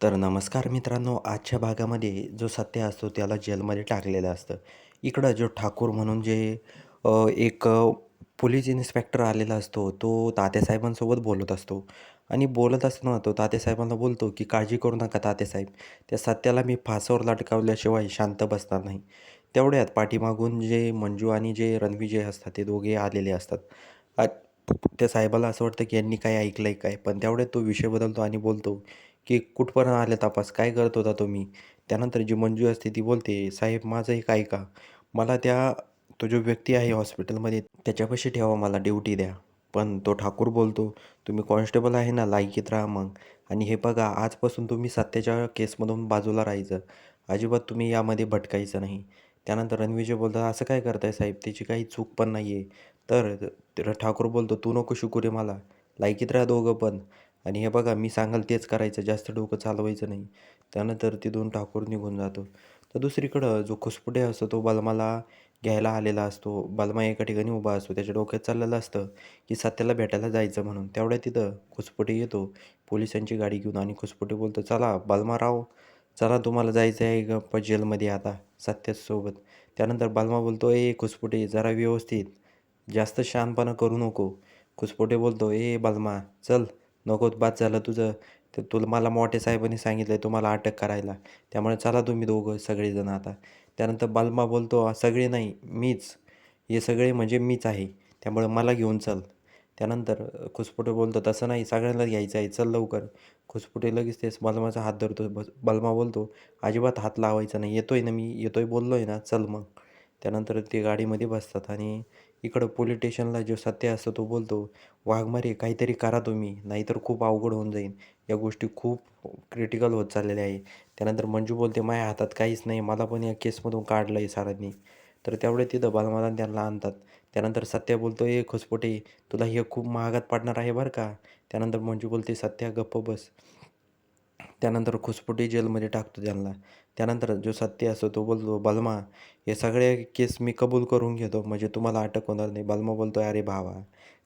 तर नमस्कार मित्रांनो आजच्या भागामध्ये जो सत्य असतो त्याला जेलमध्ये टाकलेलं असतं. इकडं जो ठाकूर म्हणून जे एक पोलीस इन्स्पेक्टर आलेला असतो तो तात्यासाहेबांसोबत बोलत असतो. आणि बोलत असताना तो तात्यासाहेबांना बोलतो की काळजी करू नका तात्यासाहेब त्या सत्याला मी फासावर लटकावल्याशिवाय शांत बसणार नाही. तेवढ्यात पाठीमागून जे मंजू आणि जे रणविजय असतात ते दोघे आलेले असतात. त्या साहेबाला असं वाटतं की यांनी काय आहे काय? पण तेवढ्यात तो विषय बदलतो आणि बोलतो की कुठपर्यंत आले तपास? काय करत होता तुम्ही? त्यानंतर जी मंजू असते ती बोलते साहेब माझं एक ऐका. मला त्या तो जो व्यक्ती आहे हॉस्पिटलमध्ये त्याच्यापाशी ठेवा मला ड्युटी द्या. पण तो ठाकूर बोलतो तुम्ही कॉन्स्टेबल आहे ना लायकीत राहा मग. आणि हे बघा आजपासून तुम्ही सत्याच्या केसमधून बाजूला राहायचं. अजिबात तुम्ही यामध्ये भटकायचं नाही. त्यानंतर रणविजय बोलतात असं काय करताय साहेब? त्याची काही चूक पण नाही आहे तर तर ठाकूर बोलतो तू नको शिकू रे मला. लायकीत राहा दोघं पण. आणि हे बघा मी सांगाल तेच करायचं जास्त डोकं चालवायचं नाही. त्यानंतर तिथून ठाकूर निघून जातो. तर दुसरीकडं जो खुसपुटे असतो तो बलमाला घ्यायला आलेला असतो. बलमा एका ठिकाणी उभा असतो. त्याच्या डोक्यात चाललेलं असतं की सत्याला भेटायला जायचं म्हणून. तेवढ्या तिथं खुसपुटे येतो. पोलिसांची गाडी घेऊन आणि खुसपुटे बोलतो चला बलमाराव चला तुम्हाला जायचं आहे गप्प जेलमध्ये आता सत्यासोबत. त्यानंतर बलमा बोलतो ए खुसपुटे जरा व्यवस्थित. जास्त शानपणा करू नको. खुसपुटे बोलतो ए बालमा चल नको बाद झालं तुझं. तर तुला मला मोठ्या साहेबांनी सांगितलं आहे तुम्हाला अटक करायला. त्यामुळे चला तुम्ही दोघं सगळेजण आता. त्यानंतर बालमा बोलतो सगळे नाही मीच. हे सगळे म्हणजे मीच आहे. त्यामुळे मला घेऊन चल. त्यानंतर खुसपुटे बोलतो तसं नाही सगळ्यांना घ्यायचं आहे. चल लवकर. खुसपुटे लगेच तेच बलमाचा हात धरतो. बस बलमा बोलतो अजिबात हात लावायचा नाही. येतोय ना मी? येतोय बोललो आहे ना? चल मग. त्यानंतर ते गाडीमध्ये बसतात आणि इकडं पोलीस स्टेशनला जो सत्य असतो तो बोलतो वाघमारे काहीतरी करा तुम्ही नाहीतर खूप अवघड होऊन जाईल या गोष्टी खूप क्रिटिकल होत चाललेल्या आहे. त्यानंतर मंजू बोलते माझ्या हातात काहीच नाही मला पण या केसमधून काढलं आहे सरांनी. तर तेवढे तिथं बलमाला त्यांना आणतात. त्यानंतर सत्या बोलतो ए खुसपोटे तुला हे खूप महागात पडणार आहे बरं का? त्यानंतर मंजू बोलते सत्या गप्प बस. त्यानंतर खुसपुटी जेलमध्ये टाकतो त्यांना. त्यानंतर जो सत्य असतो तो बोलतो बलमा हे सगळे केस मी कबूल करून घेतो म्हणजे तुम्हाला अटक होणार नाही. बलमा बोलतो अरे भावा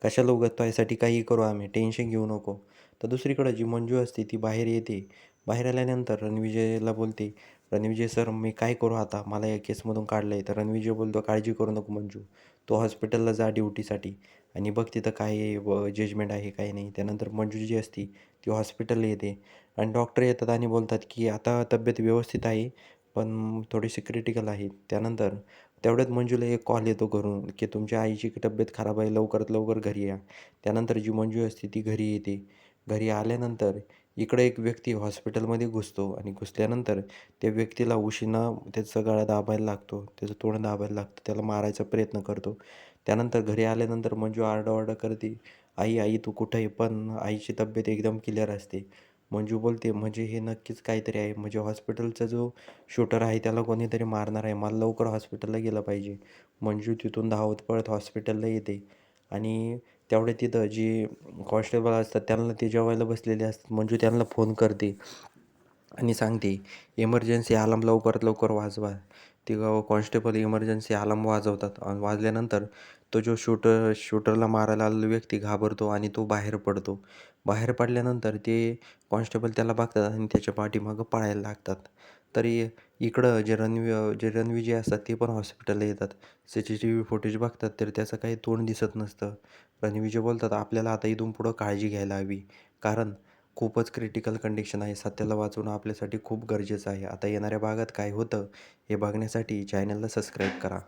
कशाला उगाच त्यासाठी काही करू आम्ही? टेन्शन घेऊ नको. तर दुसरीकडं जी मंजू असते ती बाहेर येते. बाहेर आल्यानंतर रणविजयला बोलते रणविजय सर मी काय करू आता? मला या केसमधून काढलं आहे तर रणविजय बोलतो काळजी करू नको मंजू तो हॉस्पिटलला जा ड्युटीसाठी आणि बघ तिथं काय जजमेंट आहे काय नाही. त्यानंतर मंजू जी असती ती हॉस्पिटल येते. आणि डॉक्टर येतात आणि बोलतात की आता तब्येत व्यवस्थित आहे पण थोडीशी क्रिटिकल आहे. त्यानंतर तेवढ्यात मंजूला एक कॉल येतो घरून की तुमच्या आईची तब्येत खराब आहे लवकरात लवकर घरी या. त्यानंतर जी मंजू असते ती घरी येते. घरी आल्यानंतर इकडे एक व्यक्ती हॉस्पिटलमध्ये घुसतो आणि घुसल्यानंतर त्या व्यक्तीला उशीनं त्याचा गळा दाबायला लागतो त्याचं तोंड दाबायला लागतं त्याला मारायचा प्रयत्न करतो. त्यानंतर घरी आल्यानंतर मंजू आरडाओरडा करते आई आई तू कुठं आहे? पण आईची तब्येत एकदम क्लिअर असते. मंजू बोलते म्हणजे हे नक्कीच काहीतरी आहे. म्हणजे हॉस्पिटलचा जो शूटर आहे त्याला कोणीतरी मारणार आहे. मला लवकर हॉस्पिटलला गेलं पाहिजे. मंजू तिथून धावत पळत हॉस्पिटलला येते आणि तेवढे तिथं जी कॉन्स्टेबल असतात त्यांना ते जेवायला बसलेले असतात. मंजू त्यांना फोन करते आणि सांगते इमर्जन्सी आलाम लवकरात लवकर वाजवा. ते कॉन्स्टेबल इमर्जन्सी आलाम वाजवतात. आणि वाजल्यानंतर तो जो शूटर शूटरला मारायला आलेला व्यक्ती घाबरतो आणि तो बाहेर पडतो. बाहेर पडल्यानंतर ते कॉन्स्टेबल त्याला बघतात आणि त्याच्या पाठीमागं पळायला लागतात. तरी इकडं जे रणवी जे रणविजय असतात ते पण हॉस्पिटलला येतात. C C T V footage बघतात तर त्याचं काही तोंड दिसत नसतं. रणविजय बोलतात आपल्याला आता इथून पुढं काळजी घ्यायला हवी. कारण खूपच क्रिटिकल कंडिशन आहे. सत्याला वाचवणं आपल्यासाठी खूप गरजेचं आहे. आता येणाऱ्या भागात काय होतं हे बघण्यासाठी चॅनलला सबस्क्राईब करा.